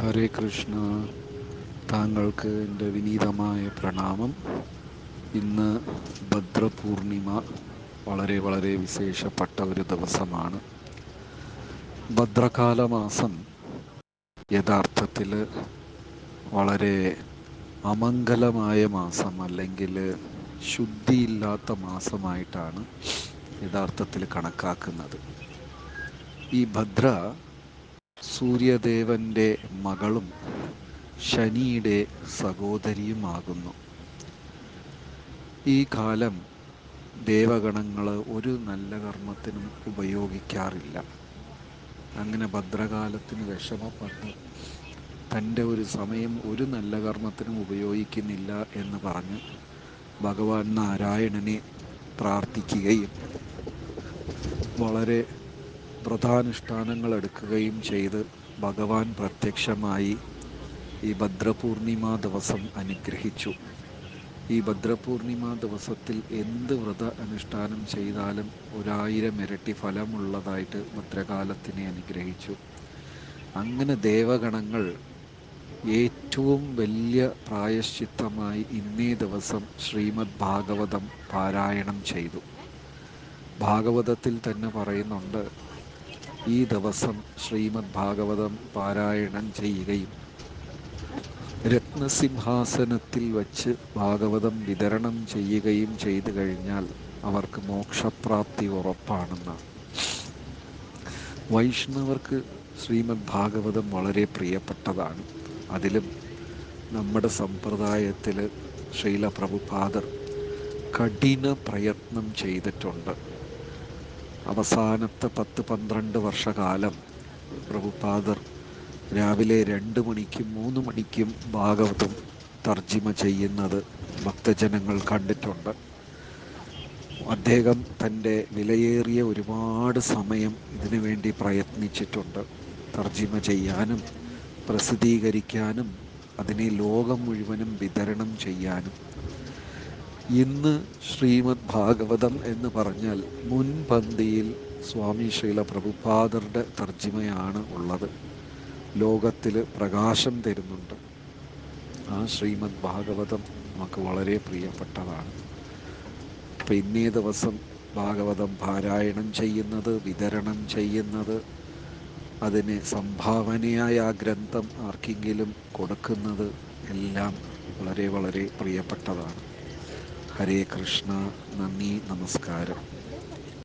ഹരേ കൃഷ്ണ താങ്കൾക്ക് എന്റെ വിനീതമായ പ്രണാമം. ഇന്ന് ഭദ്രപൂർണിമ വളരെ വളരെ വിശേഷപ്പെട്ട ഒരു ദിവസമാണ്. ഭദ്രകാലമാസം യഥാർത്ഥത്തിൽ വളരെ അമംഗലമായ മാസം അല്ലെങ്കിൽ ശുദ്ധിയില്ലാത്ത മാസമായിട്ടാണ് യഥാർത്ഥത്തിൽ കണക്കാക്കുന്നത്. ഈ ഭദ്ര സൂര്യദേവന്റെ മകളും ശനിയുടെ സഹോദരിയുമാകുന്നു. ഈ കാലം ദേവഗണങ്ങൾ ഒരു നല്ല കർമ്മത്തിനും ഉപയോഗിക്കാറില്ല. അങ്ങനെ ഭദ്രകാലത്തിന് വിഷമപ്പെട്ട് തന്റെ ഒരു സമയം ഒരു നല്ല കർമ്മത്തിനും ഉപയോഗിക്കുന്നില്ല എന്ന് പറഞ്ഞ് ഭഗവാൻ നാരായണനെ പ്രാർത്ഥിക്കുകയും വളരെ വ്രതാനുഷ്ഠാനങ്ങൾ എടുക്കുകയും ചെയ്ത് ഭഗവാൻ പ്രത്യക്ഷമായി ഈ ഭദ്രപൂർണിമ ദിവസം അനുഗ്രഹിച്ചു. ഈ ഭദ്രപൂർണിമ ദിവസത്തിൽ എന്ത് വ്രത അനുഷ്ഠാനം ചെയ്താലും ഒരായിരം ഇരട്ടി ഫലമുള്ളതായിട്ട് ഭദ്രകാലത്തിനെ അനുഗ്രഹിച്ചു. അങ്ങനെ ദേവഗണങ്ങൾ ഏറ്റവും വലിയ പ്രായശ്ചിത്തമായി ഇന്നേ ദിവസം ശ്രീമദ് ഭാഗവതം പാരായണം ചെയ്തു. ഭാഗവതത്തിൽ തന്നെ പറയുന്നുണ്ട് ഈ ദിവസം ശ്രീമദ് ഭാഗവതം പാരായണം ചെയ്യുകയും രത്നസിംഹാസനത്തിൽ വച്ച് ഭാഗവതം വിതരണം ചെയ്യുകയും ചെയ്തു കഴിഞ്ഞാൽ അവർക്ക് മോക്ഷപ്രാപ്തി ഉറപ്പാണെന്നാണ്. വൈഷ്ണവർക്ക് ശ്രീമദ് ഭാഗവതം വളരെ പ്രിയപ്പെട്ടതാണ്. അതിലും നമ്മുടെ സമ്പ്രദായത്തിൽ ശ്രീല പ്രഭുപാദർ കഠിന പ്രയത്നം ചെയ്തിട്ടുണ്ട്. അവസാനത്തെ പത്ത് പന്ത്രണ്ട് വർഷകാലം പ്രഭുപാദർ രാവിലെ രണ്ട് മണിക്കും മൂന്ന് മണിക്കും ഭാഗവതം തർജിമ ചെയ്യുന്നത് ഭക്തജനങ്ങൾ കണ്ടിട്ടുണ്ട്. അദ്ദേഹം തന്റെ വിലയേറിയ ഒരുപാട് സമയം ഇതിനു വേണ്ടി പ്രയത്നിച്ചിട്ടുണ്ട്. തർജിമ ചെയ്യാനും പ്രസിദ്ധീകരിക്കാനും അതിനെ ലോകം മുഴുവനും വിതരണം ചെയ്യാനും. ഇന്ന് ശ്രീമദ് ഭാഗവതം എന്ന് പറഞ്ഞാൽ മുൻപന്തിയിൽ സ്വാമി ശ്രീല പ്രഭുപാദരുടെ തർജിമയാണ് ഉള്ളത്. ലോകത്തിൽ പ്രകാശം തരുന്നുണ്ട്. ആ ശ്രീമദ് ഭാഗവതം നമുക്ക് വളരെ പ്രിയപ്പെട്ടതാണ്. അപ്പം ഇന്നേ ദിവസം ഭാഗവതം പാരായണം ചെയ്യുന്നത് വിതരണം ചെയ്യുന്നത് അതിന് സംഭാവനയായ ആ ഗ്രന്ഥം ആർക്കെങ്കിലും കൊടുക്കുന്നത് എല്ലാം വളരെ വളരെ പ്രിയപ്പെട്ടതാണ്. ഹരേ കൃഷ്ണ നന്ദി നമസ്കാരം.